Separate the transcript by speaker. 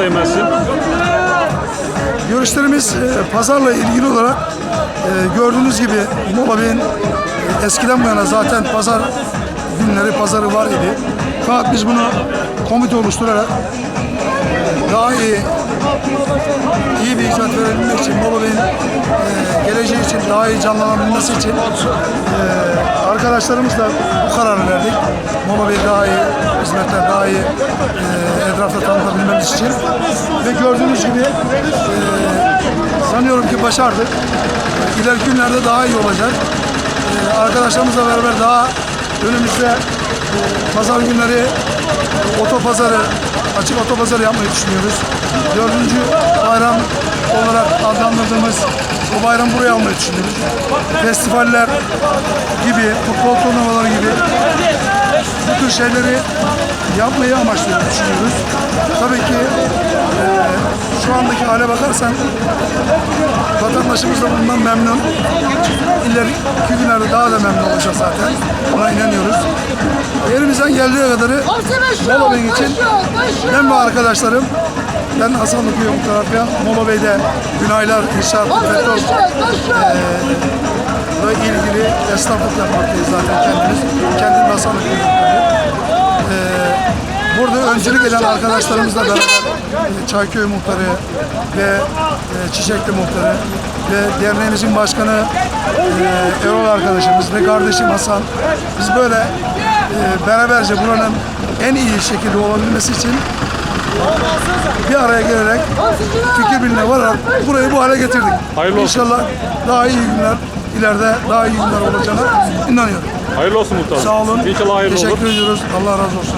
Speaker 1: ben sizin.
Speaker 2: Görüşlerimiz e, pazarla ilgili olarak e, gördüğünüz gibi Mola Bey'in e, eskiden bu yana zaten pazar günleri pazarı var idi. Fakat biz bunu komite oluşturarak daha iyi iyi bir hizmet verebilmek için Mola Bey'in e, geleceği için daha iyi canlanabilmesi için e, arkadaşlarımızla bu kararı verdik. Mola Bey daha iyi hizmetler, daha iyi e, etrafta tanıtabilmemiz için ve gördüğünüz gibi e, sanıyorum ki başardık. İleriki günlerde daha iyi olacak. E, arkadaşlarımızla beraber daha önümüzde e, pazar günleri otopazarı, açık otopazarı yapmayı düşünüyoruz. Dördüncü bayram olarak adlandırdığımız bu bayram buraya almayı düşünüyoruz. Festivaller gibi, futbol turnuvaları gibi bu tür şeyleri yapmayı amaçlıyoruz, düşünüyoruz. Tabii ki e, şu andaki hale bakarsan vatandaşımız da bundan memnun. İleriki günlerde daha da memnun olacak zaten. Buna inanıyoruz. Elimizden geldiği kadarı Bey için ben ve arkadaşlarım ben Hasan Okuyor Muhtarapya, Mola Bey'de Günaylar İnşaat Petrol. ve ilgili esnaflık yapmaktayız zaten kendimiz. Kendim de Hasan Okuyor Burada öncülük eden arkadaşlarımızla beraber e, Çayköy Muhtarı ve e, Çiçekli Muhtarı ve derneğimizin başkanı e, Erol arkadaşımız ve kardeşim Hasan. Biz böyle e, beraberce buranın en iyi şekilde olabilmesi için bir araya gelerek fikir birliğine vararak burayı bu hale getirdik.
Speaker 1: Hayırlı olsun.
Speaker 2: İnşallah daha iyi günler ileride daha iyi günler olacağına inanıyorum.
Speaker 1: Hayırlı olsun muhtarım.
Speaker 2: Sağ olun.
Speaker 1: İnşallah hayırlı olur.
Speaker 2: Teşekkür ediyoruz. Allah razı olsun.